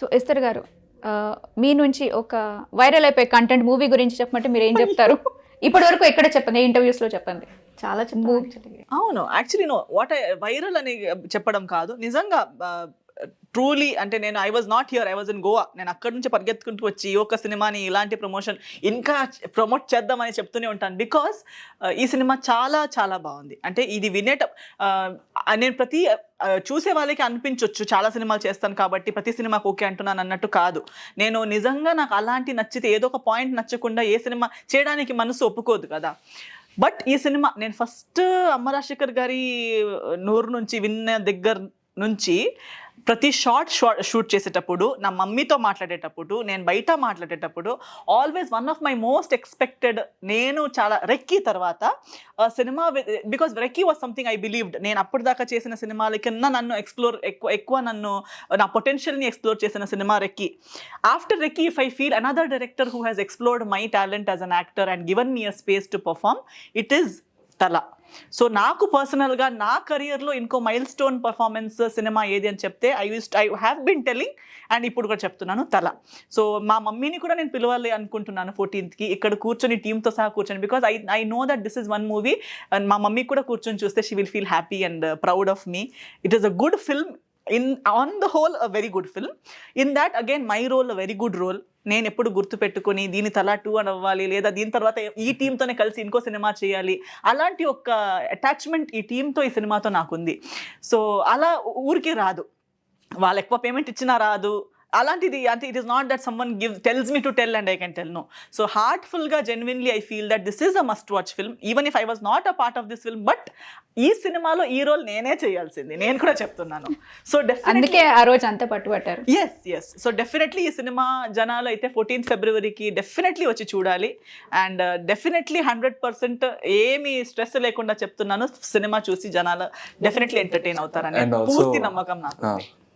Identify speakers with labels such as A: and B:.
A: So Esther గారు మీ నుంచి ఒక వైరల్ అయిపోయే కంటెంట్ మూవీ గురించి చెప్పమంటే మీరు ఏం చెప్తారు? ఇప్పటి వరకు ఎక్కడ చెప్పండి? ఇంటర్వ్యూస్లో చెప్పండి.
B: చాలా
C: అవును యాక్చువల్లీ నో వాట్ వైరల్ అని చెప్పడం కాదు. నిజంగా ట్రూలీ అంటే నేను I was not here I was in Goa నేను అక్కడి నుంచి పరిగెత్తుకుంటూ వచ్చి ఈ ఒక్క సినిమాని ఇలాంటి ప్రమోషన్ ఇంకా ప్రమోట్ చేద్దామని చెప్తూనే ఉంటాను. బికాస్ uh, ఈ సినిమా చాలా చాలా బాగుంది. అంటే ఇది వినేట uh, నేను ప్రతి uh, చూసే వాళ్ళకి అనిపించవచ్చు చాలా సినిమాలు చేస్తాను కాబట్టి ప్రతి సినిమాకి ఓకే అంటున్నాను అన్నట్టు కాదు. నేను నిజంగా నాకు అలాంటి నచ్చితే ఏదో ఒక పాయింట్ నచ్చకుండా ఏ సినిమా చేయడానికి మనసు ఒప్పుకోదు కదా. బట్ ఈ సినిమా నేను ఫస్ట్ అమ్మరాజశేఖర్ గారి నోరు నుంచి విన్న దగ్గర నుంచి ప్రతి షార్ట్ షార్ట్ షూట్ చేసేటప్పుడు నా మమ్మీతో మాట్లాడేటప్పుడు నేను బయట మాట్లాడేటప్పుడు always one of my most expected నేను చాలా రెక్కీ తర్వాత cinema because Recce was something I believed నేను అప్పుడు దాకా చేసిన సినిమాల కింద నన్ను ఎక్స్ప్లోర్ ఎక్కువ ఎక్కువ నన్ను నా పొటెన్షియల్ని ఎక్స్ప్లోర్ చేసిన cinema Recce. After Recce if I feel another director who has explored my talent as an actor and given me a space to perform it is తల సో నాకు పర్సనల్గా నా కెరియర్లో ఇంకో మైల్ స్టోన్ పర్ఫార్మెన్స్ సినిమా ఏది అని చెప్తే I use I have been telling and ఇప్పుడు కూడా చెప్తున్నాను తల. సో మా మమ్మీని కూడా నేను పిలవాలి అనుకుంటున్నాను ఫోర్టీన్త్కి ఇక్కడ కూర్చొని టీంతో సహా కూర్చొని because I I know that this is one movie and మా మమ్మీ కూడా కూర్చొని చూస్తే she will feel happy and proud of me it is a good film in on the whole a very good film in that again my role a very good role నేను ఎప్పుడు గుర్తుపెట్టుకుని దీని తలా two అని అవ్వాలి లేదా దీని తర్వాత ఈ టీంతోనే కలిసి ఇంకో సినిమా చేయాలి అలాంటి ఒక అటాచ్మెంట్ ఈ టీంతో ఈ సినిమాతో నాకుంది సో అలా ఊరికే రాదు. వాళ్ళు ఎక్కువ పేమెంట్ ఇచ్చినా రాదు. అలాంటిది అంటే it is not that some one give tells me to tell and I can tell no so హార్ట్ఫుల్గా genuinely I feel that this is a must watch film even if I was not a part of this film but ఈ సినిమాలో ఈ role నేనే చేయాల్సింది. నేను కూడా చెప్తున్నాను. So definitely
A: అందుకే ఆ రోజు అంతా పట్టుబట్టారు.
C: ఎస్ ఎస్ సో డెఫినెట్లీ ఈ సినిమా జనాలు అయితే ఫోర్టీన్త్ ఫిబ్రవరికి డెఫినెట్లీ వచ్చి చూడాలి. అండ్ డెఫినెట్లీ హండ్రెడ్ పర్సెంట్ ఏమి స్ట్రెస్ లేకుండా చెప్తున్నాను. సినిమా చూసి జనాలు డెఫినెట్లీ ఎంటర్టైన్ అవుతారని పూర్తి నమ్మకం నాకు.